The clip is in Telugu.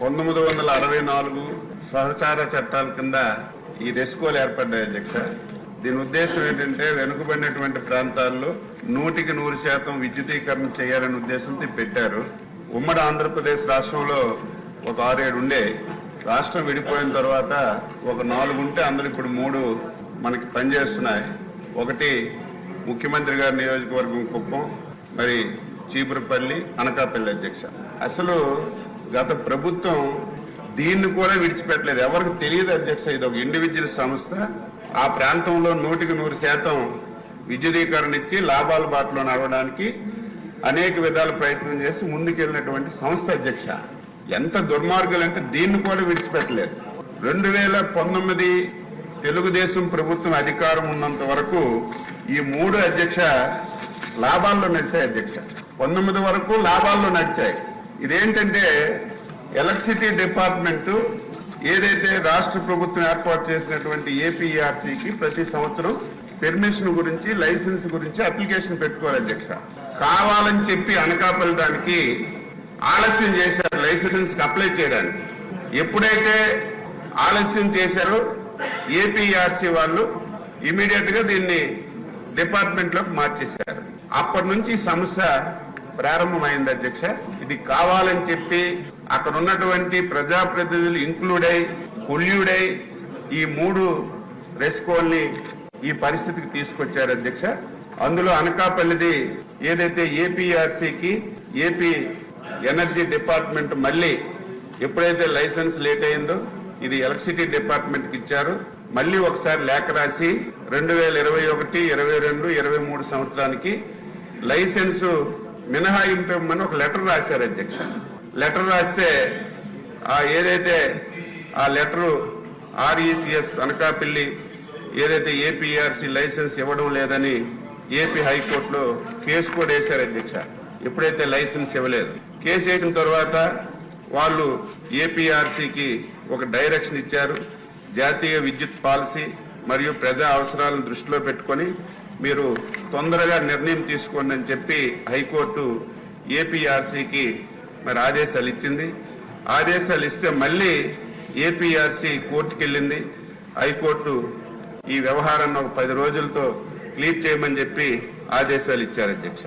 పంతొమ్మిది వందల అరవై నాలుగు సహచార చట్టాల కింద ఈ రెస్కోలు ఏర్పడ్డాయి అధ్యక్ష. దీని ఉద్దేశం ఏంటంటే వెనుకబడినటువంటి ప్రాంతాల్లో నూటికి నూరు శాతం విద్యుదీకరణ చేయాలనే ఉద్దేశంతో పెట్టారు. ఉమ్మడి ఆంధ్రప్రదేశ్ రాష్ట్రంలో ఒక ఆరేడు ఉండే. రాష్ట్రం విడిపోయిన తర్వాత ఒక నాలుగు ఉంటే అందులో ఇప్పుడు మూడు మనకి పనిచేస్తున్నాయి. ఒకటి ముఖ్యమంత్రి గారి నియోజకవర్గం కుప్పం మరి చీపురపల్లి అనకాపల్లి అధ్యక్ష. అసలు గత ప్రభుత్వం దీన్ని కూడా విడిచిపెట్టలేదు. ఎవరికి తెలియదు అధ్యక్ష ఇది ఒక ఇండివిజువల్ సంస్థ. ఆ ప్రాంతంలో నూటికి నూరు శాతం విద్యుదీకరణ ఇచ్చి లాభాల బాటలో నడవడానికి అనేక విధాల ప్రయత్నం చేసి ముందుకెళ్ళినటువంటి సంస్థ అధ్యక్ష. ఎంత దుర్మార్గులు అంటే దీన్ని కూడా విడిచిపెట్టలేదు. రెండు వేల పంతొమ్మిది తెలుగుదేశం ప్రభుత్వం అధికారం ఉన్నంత వరకు ఈ మూడు అధ్యక్ష లాభాల్లో నడిచాయి అధ్యక్ష. పంతొమ్మిది వరకు లాభాల్లో నడిచాయి. ఇదేంటంటే ఎలక్ట్రిసిటీ డిపార్ట్మెంట్ ఏదైతే రాష్ట్ర ప్రభుత్వం ఏర్పాటు చేసినటువంటి ఏపీఆర్సీకి ప్రతి సంవత్సరం పెర్మిషన్ గురించి లైసెన్స్ గురించి అప్లికేషన్ పెట్టుకోవాలి అధ్యక్ష. కావాలని చెప్పి అనకాపల్లి దానికి ఆలస్యం చేశారు లైసెన్స్ అప్లై చేయడానికి. ఎప్పుడైతే ఆలస్యం చేశారో ఏపీఆర్సీ వాళ్ళు ఇమీడియట్గా దీన్ని డిపార్ట్మెంట్లోకి మార్చేశారు. అప్పటి నుంచి ఈ సమస్య ప్రారంభమైంది అధ్యక్ష. ఇది కావాలని చెప్పి అక్కడ ఉన్నటువంటి ప్రజాప్రతినిధులు ఇంక్లూడ్ అయి కొల్యూడ్ అయి ఈ మూడు రెస్కోల్ని ఈ పరిస్థితికి తీసుకొచ్చారు అధ్యక్ష. అందులో అనకాపల్లిది ఏదైతే ఏపీఆర్సీకి ఏపీ ఎనర్జీ డిపార్ట్మెంట్ మళ్ళీ ఎప్పుడైతే లైసెన్స్ లేట్ అయిందో ఇది ఎలక్ట్రిసిటీ డిపార్ట్మెంట్కి ఇచ్చారు. మళ్ళీ ఒకసారి లేఖ రాసి రెండు వేల ఇరవై ఒకటి ఇరవై రెండు ఇరవై మూడు సంవత్సరానికి లైసెన్సు మినహాయింపు ఇవ్వమని ఒక లెటర్ రాశారు అధ్యక్ష. లెటర్ రాస్తే ఆ ఏదైతే ఆ లెటరు ఆర్ఈసిఎస్ అనకాపల్లి ఏదైతే ఏపీఆర్సీ లైసెన్స్ ఇవ్వడం లేదని ఏపీ హైకోర్టులో కేసు కూడా వేశారు అధ్యక్ష. ఎప్పుడైతే లైసెన్స్ ఇవ్వలేదు. కేసు వేసిన తర్వాత వాళ్ళు ఏపీఆర్సీకి ఒక డైరెక్షన్ ఇచ్చారు. జాతీయ విద్యుత్ పాలసీ మరియు ప్రజా అవసరాలను దృష్టిలో పెట్టుకొని మీరు తొందరగా నిర్ణయం తీసుకోండి అని చెప్పి హైకోర్టు ఏపీఆర్సీకి మరి ఆదేశాలు ఇచ్చింది. ఆదేశాలు ఇస్తే మళ్ళీ ఏపీఆర్సీ కోర్టుకి వెళ్ళింది హైకోర్టు ఈ వ్యవహారాన్ని ఒక పది రోజులతో క్లియర్ చేయమని చెప్పి ఆదేశాలు ఇచ్చారు అధ్యక్ష.